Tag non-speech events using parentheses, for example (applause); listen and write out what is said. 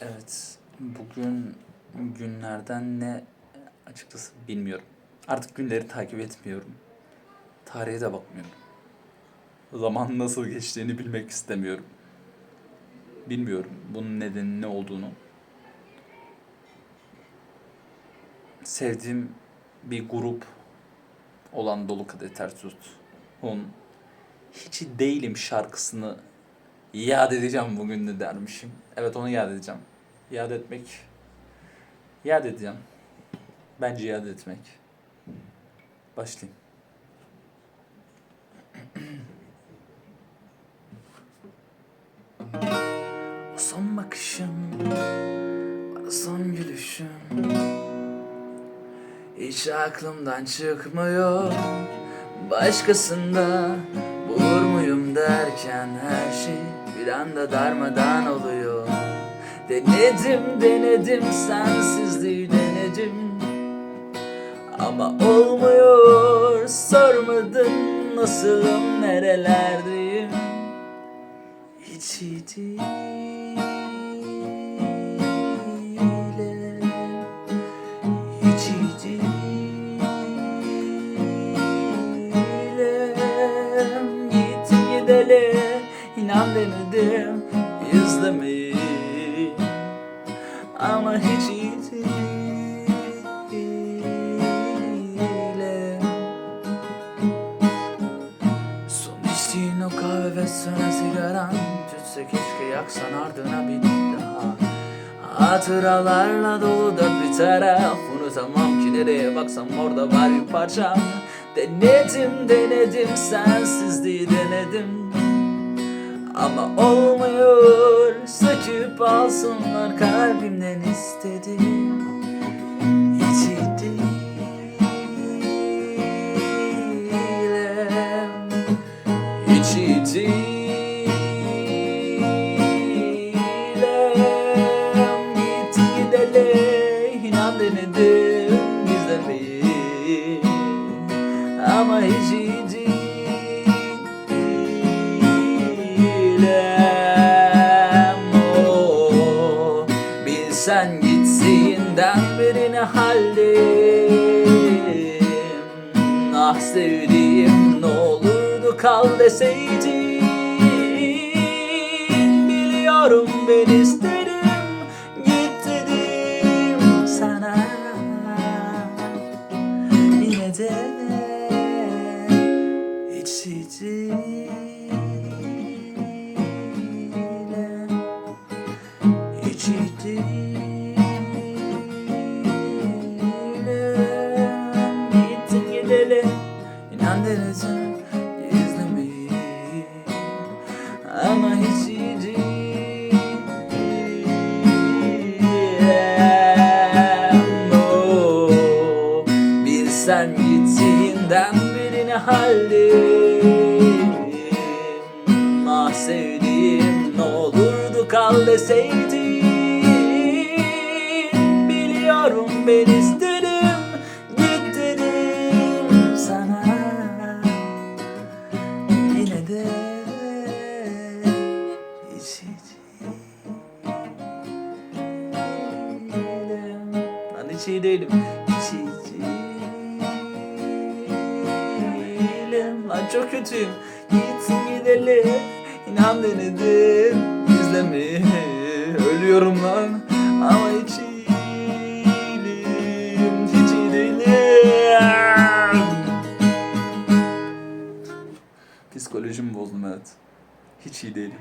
Evet, bugün günlerden ne açıkçası bilmiyorum. Artık günleri takip etmiyorum. Tarihe de bakmıyorum. Zaman nasıl geçtiğini bilmek istemiyorum. Bilmiyorum bunun nedeni ne olduğunu. Sevdiğim bir grup olan Dolu Kadehi Ters Tut'un Hiç Değilim şarkısını yad edeceğim bugün de dermişim. Evet onu yad edeceğim. Yad etmek. Yad edeceğim. Bence yad etmek. Başlayayım. O (clears throat) son bakışın, o son gülüşün Hiç aklımdan çıkmıyor Başkasında bulur muyum derken her şey bir anda darmadan oluyor. Denedim denedim sensizliği denedim. Ama olmuyor sormadın nasılım nerelerdeyim? Hiç iyi değilim Hiç iyi değilim denedim izlemeyi Ama hiç iyi Son içtiğin o kahve ve sönen sigaran Tütse keşke yaksan ardına bir daha. Hatıralarla dolu dört bir taraf. Unutamam ki nereye baksam orada var bir parçam Denedim denedim sensizliği denedim Ama olmuyor. Söküp alsınlar kalbimden istedim Hiç değilim Hiç değilim Git gidelim inan denedim gizlemeyi Ama hiç iyi değilim Bilsen gittiğinden beri ne haldeyim Ah sevdiğim ne olurdu kal deseydin Biliyorum ben isterim Git dedim sana. Yine de hiç Bilsen gittiğinden beri ne haldeyim Ah sevdiğim ne olurdu kal deseydin. Biliyorum ben isterim git dedim sana. Yine de değilim Ben hiç iyi değilim çok kötüyüm. Gitsin gidelim İnan denedim İzleme Ölüyorum lan Ama hiç iyi değilim Hiç iyi değilim. Psikolojimi bozdum evet. Hiç iyi değilim